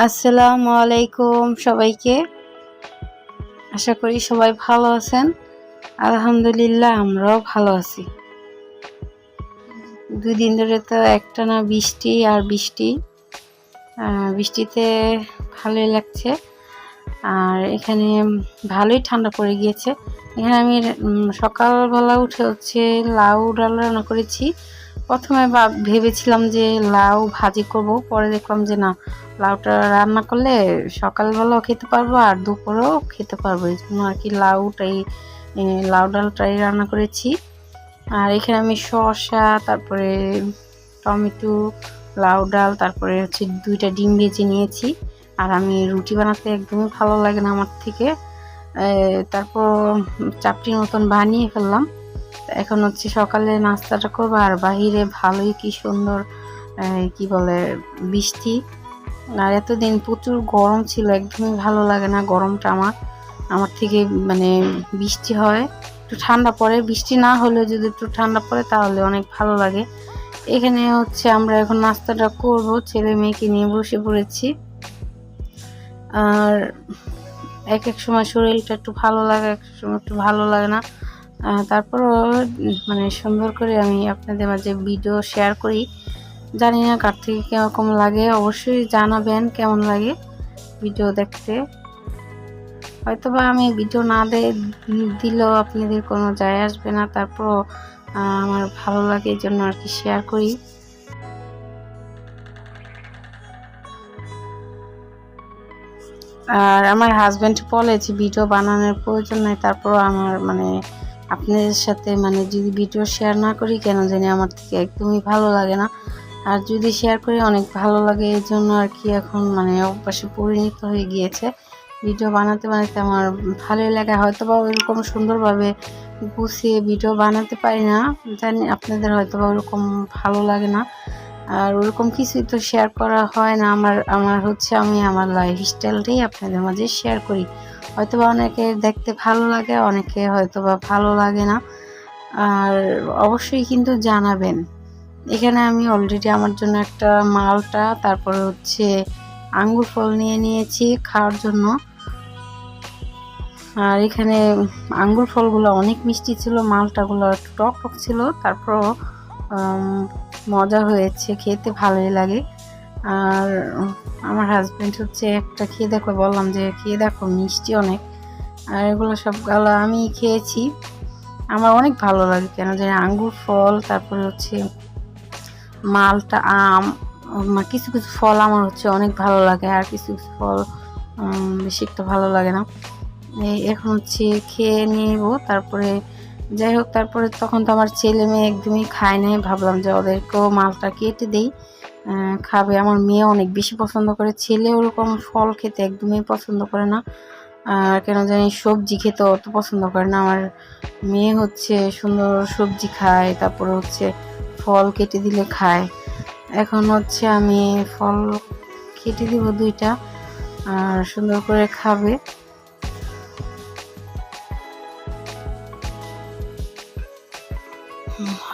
আসসালামু আলাইকুম সবাইকে। আশা করি সবাই ভালো আছেন। আলহামদুলিল্লাহ, আমরাও ভালো আছি। দুই দিন ধরে তো একটানা বৃষ্টি আর বৃষ্টি। বৃষ্টিতে ভালোই লাগছে। আর এখানে ভালোই ঠান্ডা পড়ে গিয়েছে। এখানে আমি সকালবেলা উঠে হচ্ছে লাউ ডাল রান্না করেছি। প্রথমে ভাব- ভেবেছিলাম যে লাউ ভাজি করব, পরে দেখলাম যে না, লাউটা রান্না করলে সকালবেলাও খেতে পারব আর দুপুরেও খেতে পারব। এই জন্য আর কি লাউটাই লাউ ডালটাই রান্না করেছি। আর এখানে আমি শসা, তারপরে টমেটো, লাউ ডাল, তারপরে হচ্ছে দুইটা ডিম ভেজে নিয়েছি। আর আমি রুটি বানাতে একদমই ভালো লাগে না আমার থেকে। তারপর চাপটির মতন বানিয়ে ফেললাম। এখন হচ্ছে সকালে নাস্তাটা করব, আর বাহিরে ভালোই কি সুন্দর কি বলে, বৃষ্টি। আর এতদিন প্রচুর গরম ছিল, একদমই ভালো লাগে না গরমটা আমার। আমার থেকে মানে বৃষ্টি হয়, একটু ঠান্ডা পড়ে। বৃষ্টি না হলেও যদি একটু ঠান্ডা পড়ে, তাহলে অনেক ভালো লাগে। এখানে হচ্ছে আমরা এখন নাস্তাটা করব, ছেলে মেয়েকে নিয়ে বসে পড়েছি। আর এক এক সময় শরীরটা একটু ভালো লাগে এক সময় একটু ভালো লাগে না। তারপরও মানে সুন্দর করে আমি আপনাদের মাঝে ভিডিও শেয়ার করি। জানি না কার থেকে কীরকম লাগে অবশ্যই জানাবেন কেমন লাগে ভিডিও দেখতে। হয়তো বা আমি ভিডিও না দিলেও আপনাদের কোনো যায় আসবে না তারপরও আহ, আমার ভালো লাগে এই জন্য আর কি শেয়ার করি। আর আমার হাজব্যান্ড বলে যে ভিডিও বানানোর প্রয়োজন নেই। তারপরও আমার মানে আপনাদের সাথে মানে যদি ভিডিও শেয়ার না করি, কেন জানি আমার থেকে একদমই ভালো লাগে না। আর যদি শেয়ার করি, অনেক ভালো লাগে। এই জন্য আর কি এখন মানে অভ্যাসে পরিণত হয়ে গিয়েছে। ভিডিও বানাতে বানাতে আমার ভালোই লাগে। হয়তো বা ওইরকম সুন্দরভাবে গুছিয়ে ভিডিও বানাতে পারি না। জানি আপনাদের হয়তো বা ওরকম ভালো লাগে না। আর ওরকম কিছুই তো শেয়ার করা হয় না। আমার আমার হচ্ছে আমি আমার লাইফ স্টাইলটাই আপনাদের মাঝে শেয়ার করি। হয়তো বা অনেকে দেখতে ভালো লাগে, অনেকে হয়তো বা ভালো লাগে না। আর অবশ্যই কিন্তু জানাবেন। এখানে আমি অলরেডি আমার জন্য একটা মালটা, তারপরে হচ্ছে আঙ্গুর ফল নিয়ে নিয়েছি খাওয়ার জন্য। আর এখানে আঙ্গুর ফলগুলো অনেক মিষ্টি ছিল, মালটাগুলো টক টক ছিল তারপর মজা হয়েছে, খেতে ভালোই লাগে। আর আমার হাজব্যান্ড হচ্ছে একটা খেয়ে দেখো, বললাম যে খেয়ে দেখো, মিষ্টি অনেক। আর এগুলো সবগুলো আমি খেয়েছি। আমার অনেক ভালো লাগে, কেন যে আঙ্গুর ফল, তারপরে হচ্ছে মালটা আম কিছু কিছু ফল আমার হচ্ছে অনেক ভালো লাগে, আর কিছু কিছু ফল বেশি একটা ভালো লাগে না। এখন হচ্ছে খেয়ে নিব, তারপরে যাই হোক তারপরে তখন তো আমার ছেলে মেয়ে একদমই খায় নাই। ভাবলাম যে ওদেরকেও মালটা কেটে দেই। খাবে। আমার মেয়ে অনেক বেশি পছন্দ করে। ছেলে ওরকম ফল খেতে একদমই পছন্দ করে না। আর কেন জানি সবজি খেতে অত পছন্দ করে না। আমার মেয়ে হচ্ছে সুন্দর সবজি খায়, তারপরে হচ্ছে ফল কেটে দিলে খায়। এখন হচ্ছে আমি ফল কেটে দিব দুইটা, আর সুন্দর করে খাবে।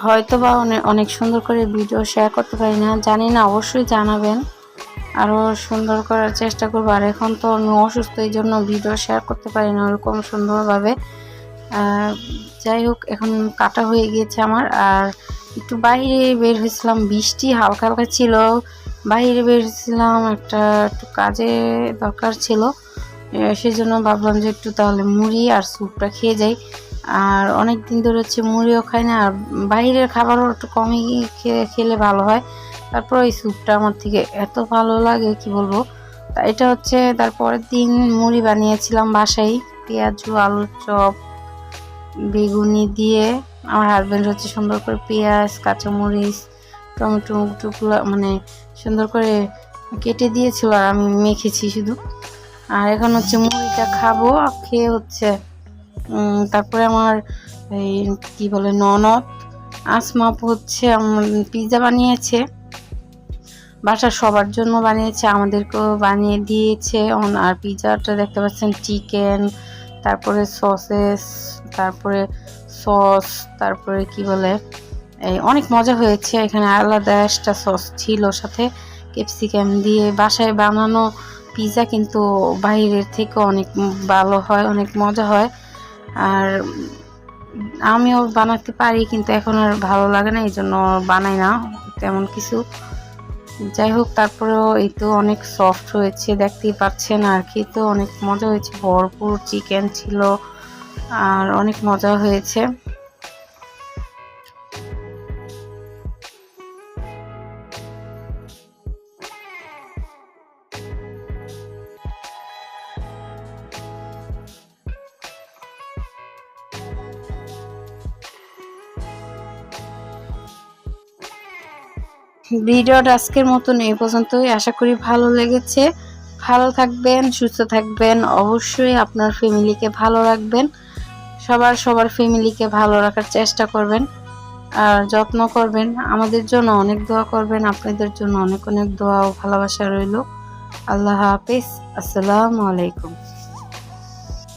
হয়তো বা অনেক সুন্দর করে ভিডিও শেয়ার করতে পারি না, জানি না, অবশ্যই জানাবেন। আরও সুন্দর করার চেষ্টা করব। আর এখন তো আমি অসুস্থ, এই জন্য ভিডিও শেয়ার করতে পারি না ওরকম সুন্দরভাবে। যাই হোক, এখন কাটা হয়ে গিয়েছে আমার। আর একটু বাইরে বের হয়েছিলাম, বৃষ্টি হালকা হালকা ছিল। বাইরে বের হয়েছিলাম, একটা একটু কাজে দরকার ছিল। সেই জন্য ভাবলাম যে একটু তাহলে মুড়ি আর স্যুপটা খেয়ে যাই। আর অনেক দিন ধরে হচ্ছে মুড়িও খাই না, আর বাইরের খাবারও একটু কমই খেয়ে খেলে ভালো হয়। তারপর ওই স্যুপটা আমার থেকে এত ভালো লাগে, কি বলব? তা এটা হচ্ছে তারপরের দিন মুড়ি বানিয়েছিলাম বাসায়, পেঁয়াজু আলুর চপ, বেগুনি দিয়ে। আমার হাজব্যান্ড হচ্ছে সুন্দর করে পেঁয়াজ, কাঁচামরিচ, টমেটো, টুকলো মানে সুন্দর করে কেটে দিয়েছিল আর আমি মেখেছি শুধু। আর এখন হচ্ছে মুড়িটা খাব, আর খেয়ে হচ্ছে তারপরে আমার এই কি বলে, ননদ। আসমাপ হচ্ছে পিৎজা বানিয়েছে। বাসার সবার জন্য বানিয়েছে, আমাদেরকেও বানিয়ে দিয়েছে। আর পিৎজাটা দেখতে পাচ্ছেন, চিকেন, তারপরে সসেস, তারপরে সস, তারপরে কি বলে, এই অনেক মজা হয়েছে। এখানে আলাদা একটা সস ছিল সাথে, ক্যাপসিকাম দিয়ে। বাসায় বানানো পিৎজা কিন্তু বাইরের থেকে অনেক ভালো হয়, অনেক মজা হয়। আর আমিও বানাতে পারি, কিন্তু এখন আর ভালো লাগে না এই জন্য বানাই না তেমন কিছু। যাই হোক, তারপরেও এই তো অনেক সফট হয়েছে, দেখতেই পাচ্ছেন আর কি, তো অনেক মজা হয়েছে। ভরপুর চিকেন ছিল আর অনেক মজা হয়েছে। ভিডিওটা আজকের মতন এই পর্যন্তই। আশা করি ভালো লেগেছে। ভালো থাকবেন, সুস্থ থাকবেন। অবশ্যই আপনার ফ্যামিলিকে ভালো রাখবেন। সবার সবার ফ্যামিলিকে ভালো রাখার চেষ্টা করবেন। আর যত্ন করবেন। আমাদের জন্য অনেক দোয়া করবেন। আপনাদের জন্য অনেক অনেক দোয়া ও ভালোবাসা রইল। আল্লাহ হাফিজ। আসসালামু আলাইকুম।